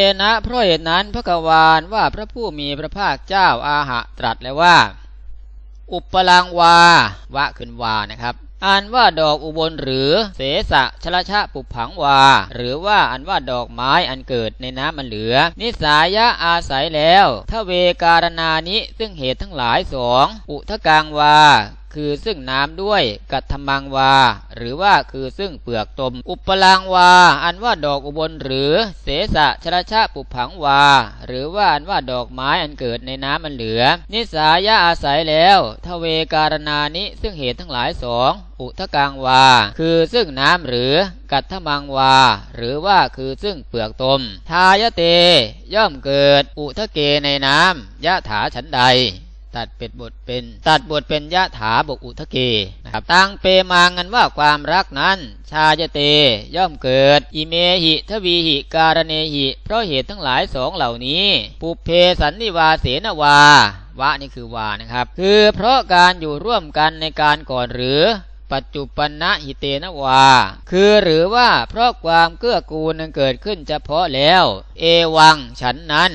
เตนะเพราะเหตุนั้นพระกวานว่าพระผู้มีพระภาคเจ้าอาหะตรัสแล้วว่า อุปลังวาวะขึ้นวานะครับอันว่าดอกอุบลหรือเสสะชลชะปุผังวา หรือว่าอันว่าดอกไม้อันเกิดในน้ำมันเหลือ นิสายะอาศัยแล้วทเวการนานิซึ่งเหตุทั้งหลายสองอุทกังวา คือซึ่งน้ำด้วยกัตถมังวา หรือว่าคือซึ่งเปลือกตม อุปลังวา อันว่าดอกอุบลหรือเสสะชราชะปุผังวา หรือว่าอันว่าดอกไม้อันเกิดในน้ำมันเหลือ นิสายะอาศัยแล้วทเวการนานิซึ่งเหตุทั้งหลายสองอุทกังวา คือซึ่งน้ำหรือกัตถมังวา หรือว่าคือซึ่งเปลือกตม ทายเต ย่อมเกิดอุทะเกในน้ำยะถาฉันใด ตัดเป็นบทเป็น ตัดบทเป็นยะถาบกอุทะเกนะครับตั้งเปมางันว่าความรักนั้น ชาจะเตย่อมเกิด อิเมหิทวีหิการเนหิ เพราะเหตุทั้งหลายสองเหล่านี้ปุเพสันนิวาเสนวาวะนี่คือวานะครับ คือเพราะการอยู่ร่วมกันในการก่อนหรือปัจจุปันนะหิเตนวา คือหรือว่าเพราะความเกื้อกูลนั้นเกิดขึ้นเฉพาะแล้ว เอวังฉันนั้น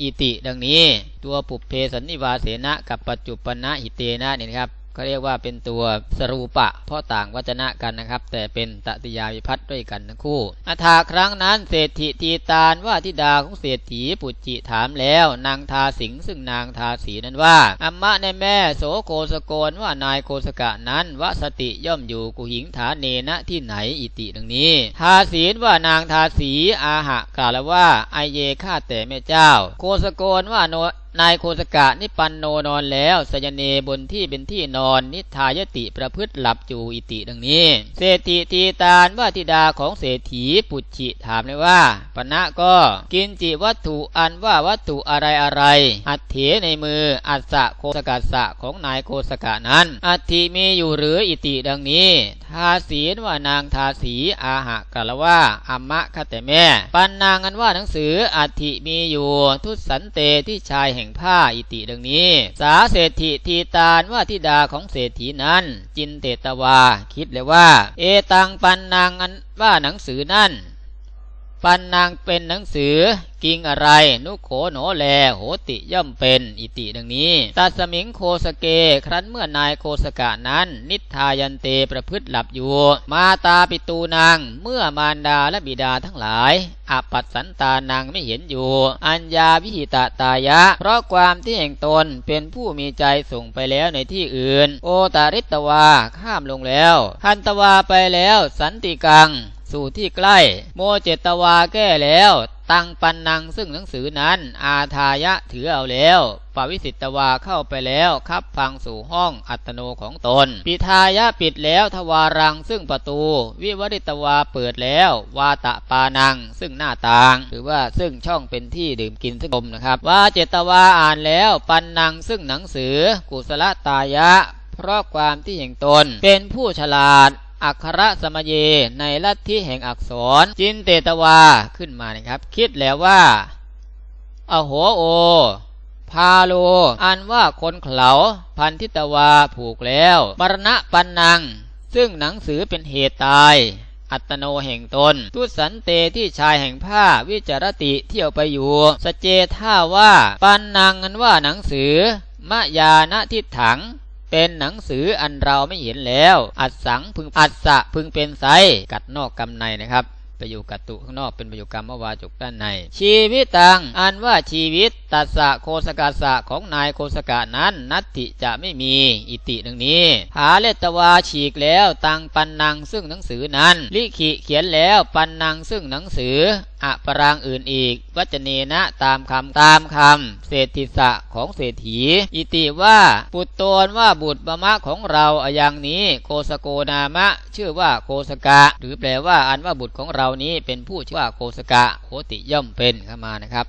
อิติ ดังนี้ ตัวปุเพสันนิวาเสนะกับปัจจุปนะหิเตนะเนี่ยนะครับ เขาเรียกว่าเป็นตัวสรูปะ เพราะต่างวจนะกันนะครับ แต่เป็นตติยาวิพัตด้วยกันทั้งคู่อัฐาครั้งนั้นเศรษฐีทีตาลว่าทิดาของเศรษฐีปุจิถามแล้ว นางทาสิงซึ่งนางทาสีนั้นว่าอัมมะในแม่โสโกสโกนว่านายโกสกะนั้นวสติย่อมอยู่กุหิงฐานเนนะที่ไหนอิติดังนี้ ทาศีนว่านางทาสีอาหะกล่าวว่าไอเยฆ่าแต่แม่เจ้า โกสโกนว่าโน นายโคสกะนิปันโนนอนแล้วสยเนบนที่เป็นที่นอนนิทายติประพฤติหลับจูอิติดังนี้ เศรษฐีทีตาลว่าธิดาของเศรษฐีปุจิถามเลยว่าปณะก็กินจิวัตถุอันว่าวัตถุอะไรอะไร อัตเถในมืออัสสะโคสกัสสะของนายโคสกะนั้น อัตถิมีอยู่หรืออิติดังนี้ ทาศีนว่านางทาสีอาหะกะละว่าอัมมะคแต่แม่ ปันนางอันว่าหนังสืออัตถิมีอยู่ทุสันเตที่ชายแห่งผ้าอิติดังนี้ สาเศรษฐีทีตานว่าทิดาของเศรษฐีนั้น จินเตตวา คิดเลยว่า เอตังปันนางอันว่าหนังสือนั่น ปันนางเป็นหนังสือ กิงอะไร นุโขโนแล โหติย่อมเป็น อิติดังนี้ตัสมิงโคสเก ครั้นเมื่อนายโคสกะนั้น นิทายันเตประพฤติหลับอยู่ มาตาปิตูนาง เมื่อมารดาและบิดาทั้งหลายอปัสสันตานางไม่เห็นอยู่ อัญญาวิหิตาตายะ เพราะความที่แห่งตนเป็นผู้มีใจส่งไปแล้วในที่อื่น โอตาริตวาข้ามลงแล้ว คันตวาไปแล้ว สันติกัง สู่ที่ใกล้ โมเจตวาแก้แล้ว ตั้งปันนังซึ่งหนังสือนั้น อาทายะถือเอาแล้วปวิสิตวาเข้าไปแล้วคับฟังสู่ห้องอัตโนของตน ปิทายะปิดแล้วทวารังซึ่งประตู วิวริตวาเปิดแล้ว วาตะปานัง ซึ่งหน้าต่าง หรือว่าซึ่งช่องเป็นที่ดื่มกินซึ่งลมนะครับว่าเจตวาอ่านแล้ว ปันนังซึ่งหนังสือ กุศลตายะ เพราะความที่แห่งตนเป็นผู้ฉลาด อักขระสมเยในลัทธิแห่งอักษร จินเตตวาขึ้นมานะครับ คิดแล้วว่า อโหโอ พาโล อันว่าคนเขาพันทิตวาผูกแล้วมรณะปันนัง ซึ่งหนังสือเป็นเหตุตายอัตโนแห่งตน ทุสันเตที่ชายแห่งผ้าวิจารติเที่ยวไปอยู่ สเจท่าว่า ปันนังอันว่าหนังสือ มะยาณทิถัง เป็นหนังสืออันเราไม่เห็นแล้ว อัดสังพึงอัดสะพึงเป็นไซกัดนอกกำในนะครับประโยคกัตุข้างนอกเป็นประโยคกรรมวาจกด้านใน ชีวิตตังอันว่าชีวิตตัสสะโคสกาสะของนายโคสกานั้น นัตติจะไม่มีอิติดังนี้หาเลตวาฉีกแล้วตังปันนังซึ่งหนังสือนั้น ลิขิเขียนแล้วปันนังซึ่งหนังสืออะปรางอื่นอีก วัจเนนะตามคำตามคำเศรษฐิสะของเศรษฐี อิติว่าปุตโตนว่าบุตรบมะของเราอย่างนี้ โคสโกนามะ ชื่อว่าโคสกะ หรือแปลว่าอันว่าบุตรของเรานี้เป็นผู้ชื่อว่าโคสกะโคติย่อมเป็นเข้ามานะครับ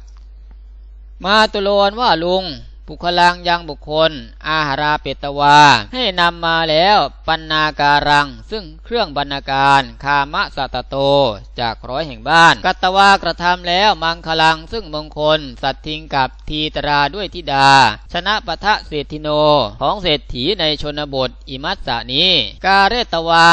มาตุโลนว่าลุง ปุคลังยังบุคคล อาหาราเปตวา ให้นำมาแล้วปันนาการัง ซึ่งเครื่องบรรณาการคามะสัตโต จากร้อยแห่งบ้าน กัตวากระทำแล้วมังคลังซึ่งมงคล สัตทิงกับทีตราด้วยทิดา ชนะปะทะเศรษฐิโนของเศรษฐีในชนบทอิมัสสานี้ กาเรตวา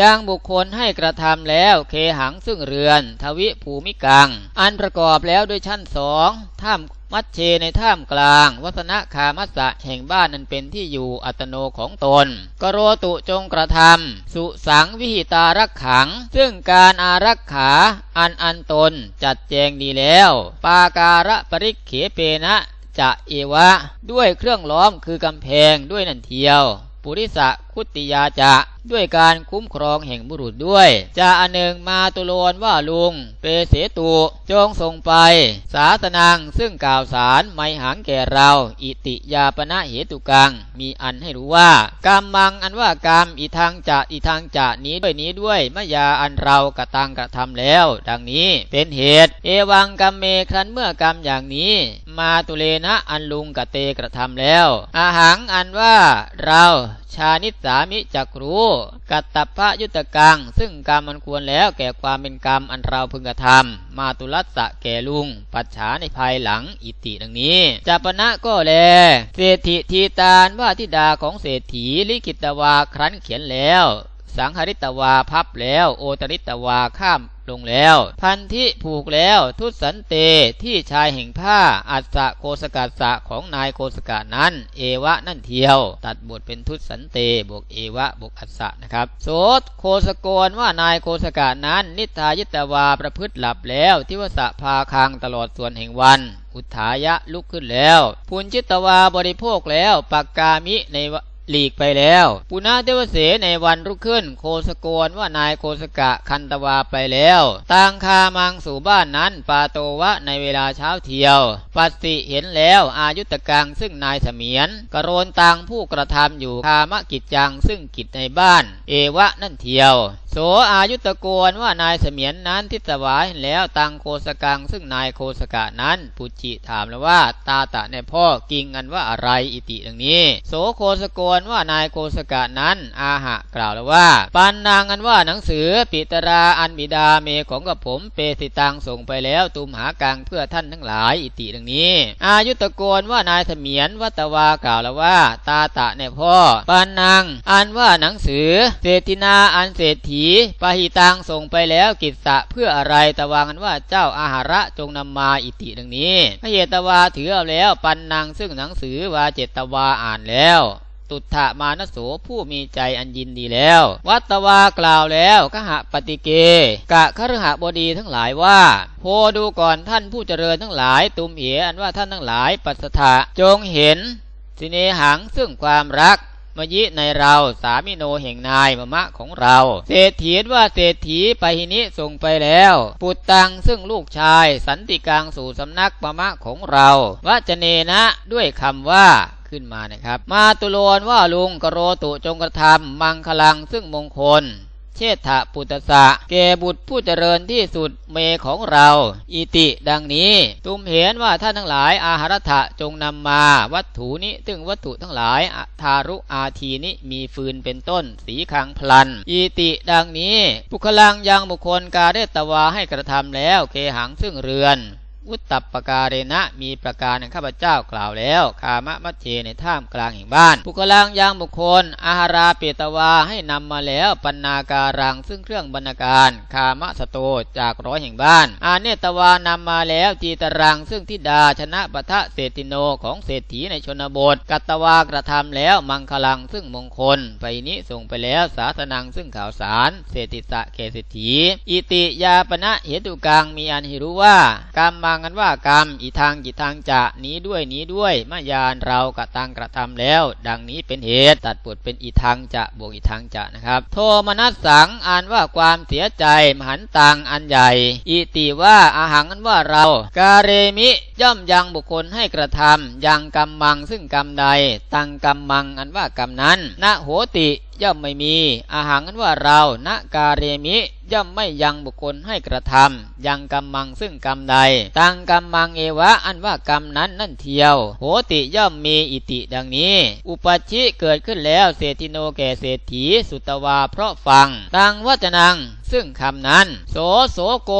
ยังบุคคลให้กระทำแล้วเคหังซึ่งเรือน ทวิภูมิกัง อันประกอบแล้วด้วยชั้นสองท่าม มัชเชในท่ามกลาง วัฒนคามัสสะแห่งบ้านนั้นเป็นที่อยู่อัตโนของตน กโรตุจงกระทำสุสังวิหิตารักขัง ซึ่งการอารักขาอันอันตนจัดแจงดีแล้ว ปาการะปริเขเปนะจะเอวะ ด้วยเครื่องล้อมคือกำแพงด้วยนันเทียว ปุริสะ คุติยาจะด้วยการคุ้มครองแห่งบุรุษด้วย จะอันหนึ่งมาตุโลนว่าลุง เปเสตุจงส่งไป สาสนังซึ่งกล่าวสารไม่หังแก่เรา อิติยาปณะเหตุกัง มีอันให้รู้ว่ากรรมมังอันว่ากรรมอีทางจะอีทางจะนี้ด้วยนี้ด้วยมยาอันเรากระตังกระทำแล้ว ดังนี้เป็นเหตุ เอวังกรรมเมครันเมื่อกรรมอย่างนี้ มาตุเลนะอันลุงกะเตกระทำแล้วอาหังอันว่าเรา ชานิสามิจักรู้กัตตพะยุตกัง ซึ่งกรรมมันควรแล้วแก่ความเป็นกรรมอันเราพึงกระทำมาตุลัสสะแก่ลุง ปัจฉาในภายหลังอิติดังนี้จัปณะก็แล เศรษฐีทีตานว่าทิดาของเศรษฐีลิขิตวาครั้นเขียนแล้ว สังหริตวาพับแล้ว โอตริตวาข้ามลงแล้ว พันธิผูกแล้วทุสันเตที่ชายแห่งผ้าอัศโคสกัสะของนายโคสกานั้น เอวะนั่นเทียว ตัดบทเป็นทุสันเตบวกเอวะบวกอัสสะนะครับ โสตโคสกรว่านายโคสกานั้น นิทายิตวาประพฤติหลับแล้วทิวสะพาคังตลอดส่วนแห่งวัน อุทายะลุกขึ้นแล้วปุญจิตวาบริโภคแล้วปักกามิใน หลีกไปแล้วปุณาเทวเสในวันรุ่งขึ้น โคสกรว่านายโคสกะคันตวาไปแล้วต่างคามังสู่บ้านนั้นปาโตวะในเวลาเช้าเที่ยว ปัสสิเห็นแล้วอายุตกังซึ่งนายเสมียน กรโรนตังผู้กระทำอยู่คามกิจจังซึ่งกิจในบ้าน เอวะนั่นเที่ยว โสอายุตโกนว่านายเสมียนนั้นทิสวายเห็นแล้วตังโคสกังซึ่งนายโคสกะนั้นปุจิถามแล้วว่า ตาตะในพ่อกิงกันว่าอะไรอิติดังนี้ โสโคสโกนว่านายโกสกะนั้น อาหะกล่าวแล้วว่า ปันนางอันว่าหนังสือปิตราอันบิดาเมของกับผมเปสิตังส่งไปแล้วตุมหากังเพื่อท่านทั้งหลายอิติดังนี้ อายุตโกนว่านายเสมียนวัตวากล่าวแล้วว่า ตาตะในพ่อปันนางอันว่าหนังสือเศรษฐินาอันเศรษฐีปหิตังส่งไปแล้วกิจสะเพื่ออะไรตะวางันว่าเจ้าอาหาระจงนำมาอิติดังนี้พระเยตวาถือเอาแล้วปันนางซึ่งหนังสือวาเจตวาอ่านแล้ว ตุถะมานโสผู้มีใจอันยินดีแล้ว วัตวากล่าวแล้วกหะปฏิเก กะคฤหบดีทั้งหลายว่าโพดูก่อนท่านผู้เจริญทั้งหลาย ตุมเหอันว่าท่านทั้งหลาย ปัสสถะจงเห็นสิเนหังซึ่งความรักมยิในเราสามิโนแห่งนายมะมะของเรา เศรษฐีว่าเศรษฐีไปหินิส่งไปแล้ว ปุตตังซึ่งลูกชาย สันติกังสู่สำนักมะมะของเราวจเนนะด้วยคำว่า ขึ้นมานะครับ มาตุโลนว่าลุงกโรตุจงกระทำมังคลังซึ่งมงคล เชษฐปุตสะเกบุตรผู้เจริญที่สุดเมของเรา อิติดังนี้ ตุมเห็นว่าท่านทั้งหลายอาหารถะจงนำมาวัตถุนี้ซึ่งวัตถุทั้งหลายทารุอาทีนี้มีฟืนเป็นต้น สีคังพลัน อิติดังนี้บุคลังยังบุคคลกาเรตวาให้กระทำแล้วเคหังซึ่งเรือน อุตตปการเนะมีประการแห่งข้าพเจ้ากล่าวแล้วคามะมัชเชในท่ามกลางแห่งบ้านบุคลังยังบุคคล อาหาราเปตวาให้นำมาแล้วปัญนาการังซึ่งเครื่องบรรณาการคามะสโตจากร้อยแห่งบ้าน อาเนตวานำมาแล้วจีตรังซึ่งทิดาชนะปะทะเศรษฐิโนของเศรษฐีในชนบท กัตตวากระทำแล้วมังคลังซึ่งมงคลไปนี้ส่งไปแล้วสาสนังซึ่งข่าวสารเศรษฐิสะเกเศรษฐีอิติยาปณะเหตุกังมีอันหิรู้ว่ากรรมมังกันว่ากรรมอีทางจิทางจะหนีด้วยหนีด้วยมายานเรากระตังกระทำแล้ว ดังนี้เป็นเหตุตัดบทเป็นอีทางจะบวกอีทางจะนะครับ โทมนัสสังอ่านว่าความเสียใจมหันตังอันใหญ่ อิติว่าอาหังอันว่าเรา กาเรมิย่อมยังบุคคลให้กระทำยังกรรมมังซึ่งกรรมใด ตังกรรมมังอันว่ากรรมนั้นณโหติ ย่อมไม่มี อาหารนั้นว่าเราณกาเรมิ ย่อมไม่ยังบุคคลให้กระทำยังกรรมังซึ่งกรรมใด ตังกรรมังเอวะอันว่ากรรมนั้นนั่นเทียว โหติย่อมมีอิติดังนี้ อุปชิเกิดขึ้นแล้วเศรษฐิโนแก่เศรษฐีสุตวาเพราะฟัง ตังวัจนังซึ่งคำนั้น โสโสโก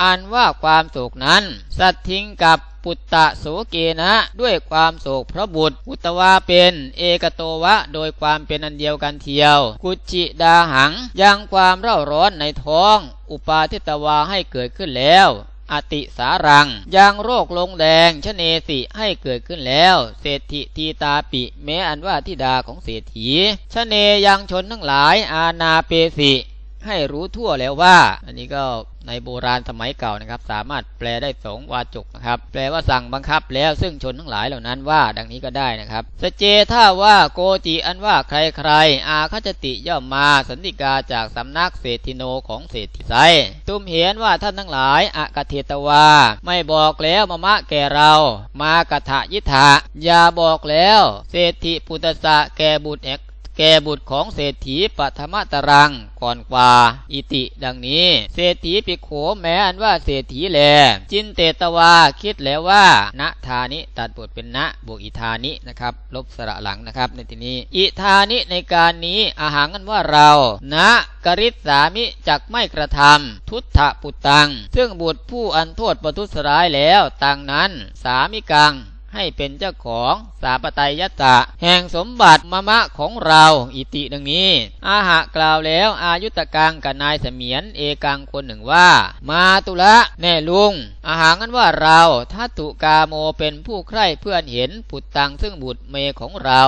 อันว่าความโศกนั้น สัตทิงกับ ปุตตะโสเกนะด้วยความโศกพระบุตร อุตวาเป็นเอกโตวะ โดยความเป็นอันเดียวกันเทียว กุจิดาหัง ยังความเร่าร้อนในท้อง อุปาทิตวาให้เกิดขึ้นแล้วอติสารังยังโรคลงแดงชเนสิให้เกิดขึ้นแล้ว เศรษฐิทีตาปิ แม้อันว่าทิดาของเศรษฐีชเนยังชนทั้งหลายอาณาเปสิ ให้รู้ทั่วแล้วว่า อันนี้ก็ในโบราณสมัยเก่านะครับ สามารถแปลได้สองวาจกนะครับ แปลว่าสั่งบังคับแล้วซึ่งชนทั้งหลายเหล่านั้นว่า ดังนี้ก็ได้นะครับสเจถ้าว่าโกจิอันว่าใครใครๆอาคจติย่อมมาสันติกาจากสำนักเศรษฐิโนของเศรษฐีไซตุมเห็นว่าท่านทั้งหลายอากเทตวา ไม่บอกแล้วมามะแก่เรา มากะทะยิทะอย่าบอกแล้ว เศรษฐิปุตตะแก่บุตรเอก แก่บุตรของเศรษฐีปัทมตรังก่อนกว่า อิติดังนี้ เศรษฐีปิโขแม้อันว่าเศรษฐีแล จินเตตวาคิดแล้วว่าณทานิตัดบทเป็นณบวกอิทานินะครับ ลบสระหลังนะครับ ในที่นี้ อิทานิในการนี้อาหารกันว่าเราณกริษสามิจักไม่กระทำทุตถะปุตตัง ซึ่งบุตรผู้อันโทษประทุษร้ายแล้วต่างนั้น สามิกัง ให้เป็นเจ้าของสาปไตยตะ แห่งสมบัติมะมะของเราอิติดังนี้ อาหะกล่าวแล้วอายุตกังกับนายเสมียนเอกังคนหนึ่งว่า มาตุละแน่ลุง อาหารนั้นว่าเราทัตตุกาโมเป็นผู้ใคร่เพื่อนเห็นปุตตังซึ่งบุตรเมของเรา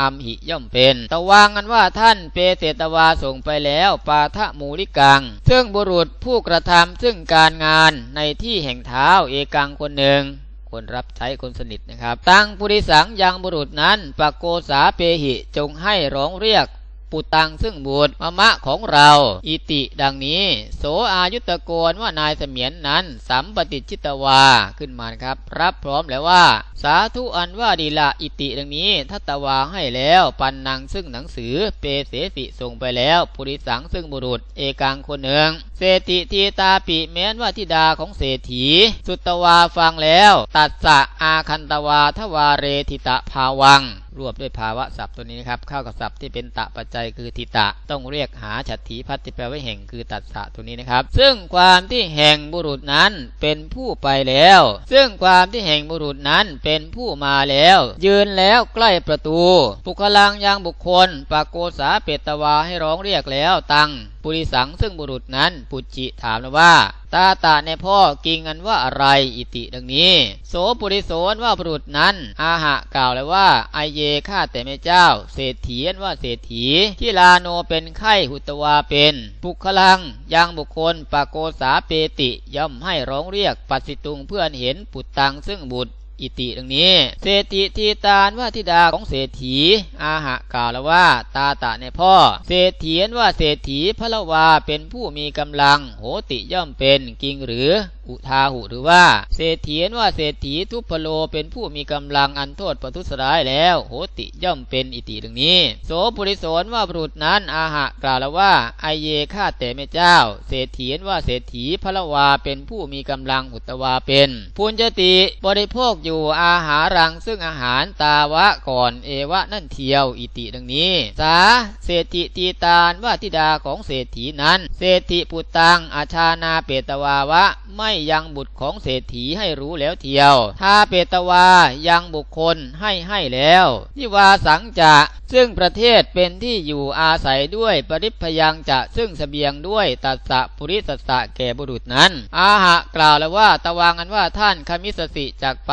อัมหิย่อมเป็น ตะวางกันว่าท่านเปเสตวาส่งไปแล้วปาทะมูลิกัง ซึ่งบุรุษผู้กระทำซึ่งการงานในที่แห่งเท้าเอกังคนหนึ่ง คนรับใช้คนสนิทนะครับ ตั้งปุริสังยังบุรุษนั้นปะโกสาเปหิจงให้ร้องเรียกปุตังซึ่งบุตรมะมะของเรา อิติดังนี้ โสอายุตะโกนว่านายเสมียนนั้น สัมปติชิตวาขึ้นมาครับ รับพร้อมแล้วว่า สาธุอันว่าดีละอิติดังนี้ทัตตวาให้แล้ว ปันนังซึ่งหนังสือเปเสสิส่งไปแล้ว ปุริสังซึ่งบุรุษ เอกังคนหนึ่งเศรษฐิทีตาปิแม้นว่าธิดาของเศรษฐี สุตวาฟังแล้ว ตัดสะอาคันตวาทวาเรทิตะภาวัง รวบด้วยภาวะศัพท์ตัวนี้นะครับ เข้ากับศัพท์ที่เป็นตะปัจจัยคือทิตะ ต้องเรียกหาฉัตถีพัตติแปลว่าแห่งคือตัดสะตัวนี้นะครับ ซึ่งความที่แห่งบุรุษนั้นเป็นผู้ไปแล้ว ซึ่งความที่แห่งบุรุษนั้นเป็นผู้มาแล้ว ยืนแล้วใกล้ประตูปุคลังยังบุคคลปากโกสาเปตตวาให้ร้องเรียกแล้วตัง ปุริสังซึ่งบุรุษนั้นปุจิถามว่า ตาตาในพ่อกิงกันว่าอะไรอิติดังนี้ โสปุริโสนว่าบุรุษนั้น อาหะกล่าวเลยว่าไอเยข้าแต่แม่เจ้า เศรษฐีอันว่าเศรษฐีที่ลาโนเป็นไข้หุตวาเป็นปุคลังยังบุคคลปากโกสาเปติย่อมให้ร้องเรียกปัสสิตุงเพื่อนเห็นปุตตังซึ่งบุตร อิติดังนี้ เศรษฐีทีตานว่าธิดาของเศรษฐี อาหะกล่าวแล้วว่าตาตะในพ่อ เศรษฐีนว่าเศรษฐีพระละวาเป็นผู้มีกำลัง โหติย่อมเป็นกิงหรือ อุทาหุหรือว่า เศรษฐีนว่าเศรษฐีทุพโลเป็นผู้มีกำลังอันโทษประทุษร้ายแล้ว โหติย่อมเป็นอิติดังนี้ โสปุริโสนว่าบุรุษนั้นอาหะกล่าวแล้วว่าไอเยข้าแต่แม่เจ้า เศรษฐีนว่าเศรษฐีพระละวาเป็นผู้มีกำลังหุตวาเป็นปุญจติบริโภคอยู่อาหารังซึ่งอาหารตาวะก่อนเอวะนั่นเทียวอิติดังนี้ สาเศรษฐีตีตาลว่าธิดาของเศรษฐีนั้น เศรษฐีปุตตังอาชานาเปตวาวะไม่ยังบุตรของเศรษฐีให้รู้แล้วเทียวถ้าเปตวายังบุคคลให้ให้แล้วที่วาสังจะซึ่งประเทศเป็นที่อยู่อาศัยด้วยปริพยังจะซึ่งเสบียงด้วยตัสสะปุริสัสสะแก่บุรุษนั้น อาหะกล่าวแล้วว่าตวางันว่าท่านคมิสสิจากไป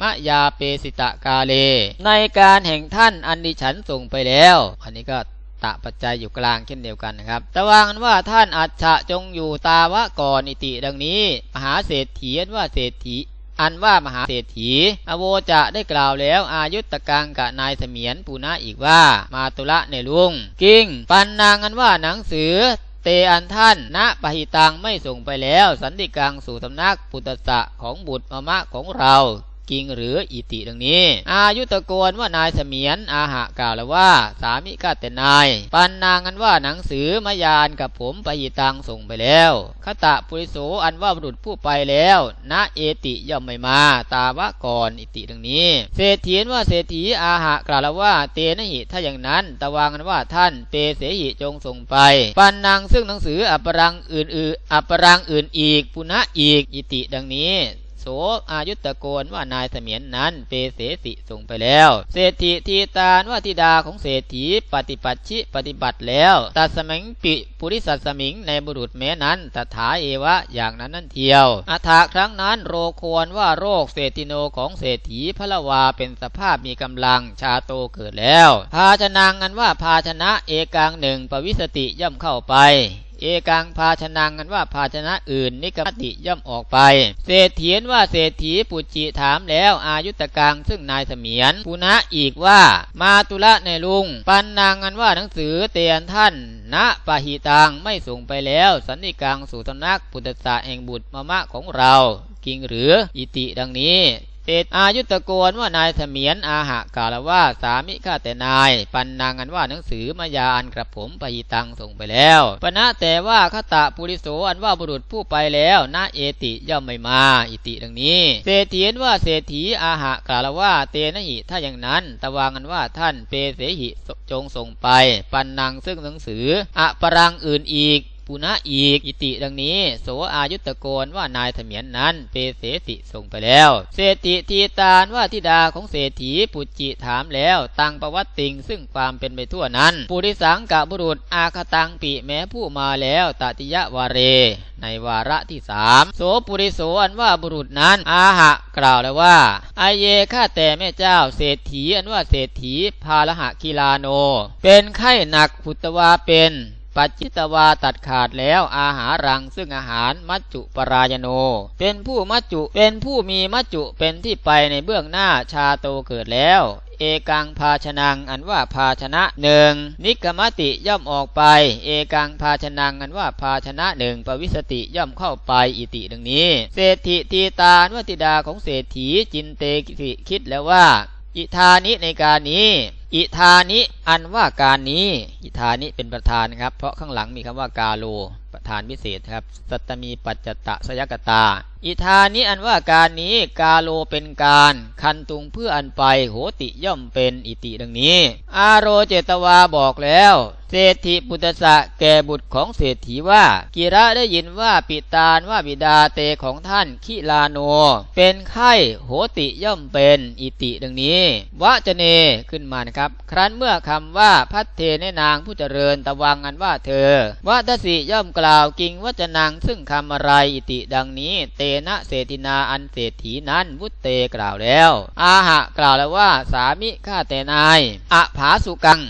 มะยาเปสิตะกาเล ในการแห่งท่านอันดิฉันส่งไปแล้ว อันนี้ก็ ตะปัจจัยอยู่กลางเช่นเดียวกันนะครับแต่ว่างันว่าท่านอัจฉะจงอยู่ตาวะก่อนอิติดังนี้ มหาเศรษฐีอันว่าเศรษฐีอันว่ามหาเศรษฐี อโวจะได้กล่าวแล้วอายุตกังกะนายเสมียนปูนะอีกว่า มาตุละในลุง กิ้ง ปันนางอันว่าหนังสือเตอันท่านณปหิตังไม่ส่งไปแล้ว สันติกังสู่สำนักปุตตะของบุตรมะมะของเรา กิงหรืออิติดังนี้ อายุตะโกนว่านายเสมียนอาหะกล่าวแล้วว่า สามิกาแต่นาย ปันนางอันว่าหนังสือมายานกับผมปหิตังส่งไปแล้วคตะปุริโสอันว่าบุรุษผู้ไปแล้วนะเอติย่อมไม่มา ตาวะก่อนอิติดังนี้ เศรษฐีนว่าเศรษฐีอาหะกล่าวแล้วว่า เตนะหิถ้าอย่างนั้นตะวางันว่าท่านเปเสหิจงส่งไป ปันนางซึ่งหนังสืออัปรังอื่นๆอัปรังอื่นอีก ปุณะอีกอิติดังนี้ โสอายุตะโกนว่านายเสมียนนั้นเปเสสิส่งไปแล้ว เศรษฐีทีตาลว่าธิดาของเศรษฐีปฏิปัติชิปฏิบัติแล้วตัดสมังปิปุริสัตสมิงในบุรุษแม้นั้นตถาเอวะอย่างนั้นนั่นเทียวอัฐาครั้งนั้นโรควรว่าโรคเศรษฐิโนของเศรษฐีพระวาเป็นสภาพมีกำลังชาโตเกิดแล้ว ภาชนังอันว่าภาชนะเอกางหนึ่งปวิสติย่อมเข้าไป เอกังภาชนังกันว่าภาชนะอื่น นิกมติย่อมออกไป เศรษฐีนว่าเศรษฐีปุจิถามแล้วอายุตกังซึ่งนายเสมียนปุณะอีกว่า มาตุละในลุง ปันนางกันว่าหนังสือเตียนท่านณปะหิตังไม่ส่งไปแล้ว สันนิกังสู่ตำนักปุตตะแห่งบุตรมะมะของเรา กิงหรืออิติดังนี้ เศษอายุตะโกนว่านายเสมียนอาหะกล่าวว่าสามิข้าแต่นาย ปันนางกันว่าหนังสือมายาอันกระผมปยิตังส่งไปแล้วปณะแต่ว่าคตะปุริโสอันว่าบุรุษผู้ไปแล้วนาเอติย่อมไม่มาอิติดังนี้เศรษฐีนว่าเศรษฐีอาหะกล่าวว่าเตนะหิถ้าอย่างนั้น ตะวางันว่าท่านเปเสหิจงส่งไป ปันนางซึ่งหนังสืออะปรังอื่นอีก ปุณะอีก อิติดังนี้ โสอายุตะโกนว่านายเสมียนนั้นเปเสสิส่งไปแล้ว เศรษฐีทีตาลว่าธิดาของเศรษฐีปุจิถามแล้ว ตังประวัติติงซึ่งความเป็นไปทั่วนั้น ปุริสังกะบุรุษอาคตังปิแม้ผู้มาแล้วตติยะวาเร ในวาระที่สามโสปุริโสอันว่าบุรุษนั้นอาหะกล่าวแล้วว่าอาเยข้าแต่แม่เจ้าเศรษฐีอันว่าเศรษฐีพาลหะกีลาโน เป็นไข้หนักพุตวาเป็น ปัจจิตวาตัดขาดแล้วอาหารังซึ่งอาหารมัจจุปรายโน เป็นผู้มัจจุเป็นผู้มีมัจจุเป็นที่ไปในเบื้องหน้าชาโตเกิดแล้วเอกังภาชนังอันว่าภาชนะหนึ่งนิกมติย่อมออกไป เอกังภาชนังอันว่าภาชนะหนึ่งปวิสติย่อมเข้าไปอิติดังนี้ เศรษฐีทีตาอนวติดาของเศรษฐีจินเตกิคิดแล้วว่า อิทานิในการนี้ อิธานิอันว่าการนี้ อิธานิเป็นประธานครับ เพราะข้างหลังมีคำว่ากาโลประธานพิเศษครับ สัตมีปัจจตะสยกตา อิธานิอันว่าการนี้ กาโลเป็นการ คันตุงเพื่ออันไป โหติย่อมเป็นอิติดังนี้ อาโรเจตวาบอกแล้ว เศรษฐีปุตตะแก่บุตรของเศรษฐีว่า กิระได้ยินว่าปิตานว่าบิดาเตของท่านคิลาโน เป็นไข้โหติย่อมเป็นอิติดังนี้วะจเนขึ้นมานะครับ ครั้นเมื่อคำว่าพัทเทในนางผู้เจริญตะวังอันว่าเธอวัตสิย่อมกล่าวกิงวจนังซึ่งคำอะไรอิติดังนี้ เตนะเศรษฐินาอันเศรษฐีนั้นวุตเตกล่าวแล้ว อาหะกล่าวแล้วว่าสามิข้าแต่นายอภาสุกัง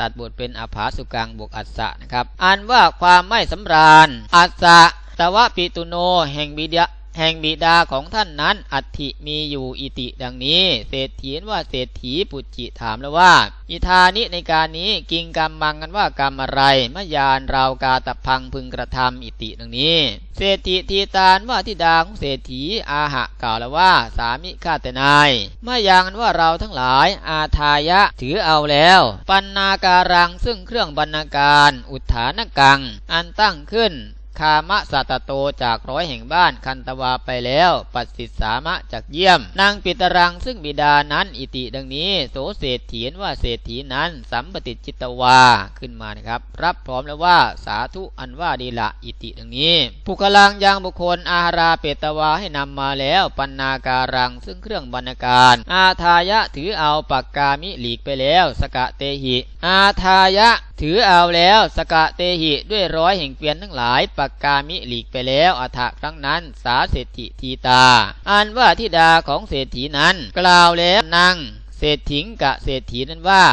ตัดบทเป็นอภาสุกังบวกอัสสะนะครับ อันว่าความไม่สำราญ อัสสะตวะปิตุโน แห่งบิดา แห่งบิดาของท่านนั้น อัติมีอยู่อิติดังนี้ เศรษฐีนว่าเศรษฐีปุจิถามแล้วว่า อิธานิในการนี้กิงกรรมบังกันว่ากรรมอะไรมยานราวกาตะพังพึงกระทำอิติดังนี้ เศรษฐีทีตานว่าทิดาของเศรษฐีอาหะกล่าวแล้วว่า สามิข้าแต่นายมยานว่าเราทั้งหลายอาทายะถือเอาแล้ว ปันนาการังซึ่งเครื่องบรรณาการ อุทานกัง อันตั้งขึ้น คามะสัตโตจากร้อยแห่งบ้านคันตวาไปแล้ว ปัสสิสามะจากเยี่ยม นางปิตรังซึ่งบิดานั้นอิติดังนี้ โสเศรษฐีนว่าเศรษฐีนั้น สัมปติจิตวาขึ้นมานะครับ รับพร้อมแล้วว่าสาธุอันว่าดีละอิติดังนี้ปุกลังยังบุคคลอาหาราเปตวาให้นำมาแล้ว ปันนาการังซึ่งเครื่องบรรณาการ อาทายะถือเอาปากกามิหลีกไปแล้ว สกะเตหิ อาทายะถือเอาแล้วสกะเตหิด้วยร้อยแห่งเกวียนทั้งหลายปากกามิหลีกไปแล้วอัฐะครั้งนั้นสาเศรษฐีทีตาอันว่าธิดาของเศรษฐีนั้น กล่าวแล้วนางเศรษฐิงกะเศรษฐีนั้นว่า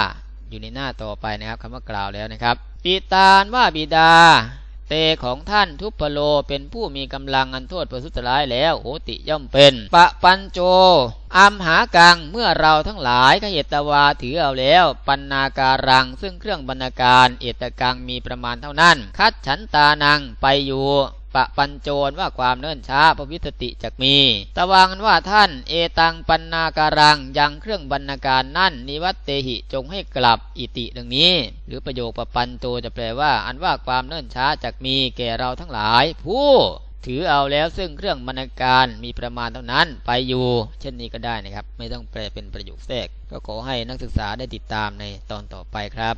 อยู่ในหน้าต่อไปนะครับคำว่ากล่าวแล้วนะครับปิตานว่าบิดา เตของท่านทุพโลเป็นผู้มีกำลังอันโทษประสุษร้ายแล้วโหติย่อมเป็นปะปันโจ อัมหากังเมื่อเราทั้งหลายขเหตวาถือเอาแล้ว ปันนาการัง ซึ่งเครื่องบรรณาการเอตกังมีประมาณเท่านั้น คัดฉันตานังไปอยู่ปะปัญโจรว่าความเนิ่นช้าพระวิสติจักมี ตะวังว่าท่านเอตังปันนาการังยังเครื่องบรรณาการนั่น นิวัตเตหิจงให้กลับอิติดังนี้ หรือประโยคปะปันโจจะแปลว่า อันว่าความเนิ่นช้าจักมีแก่เราทั้งหลาย ผู้ ถือเอาแล้วซึ่งเครื่องบรรณาการมีประมาณเท่านั้นไปอยู่ เช่นนี้ก็ได้นะครับ ไม่ต้องแปลเป็นประโยคแทรก ก็ขอให้นักศึกษาได้ติดตามในตอนต่อไปครับ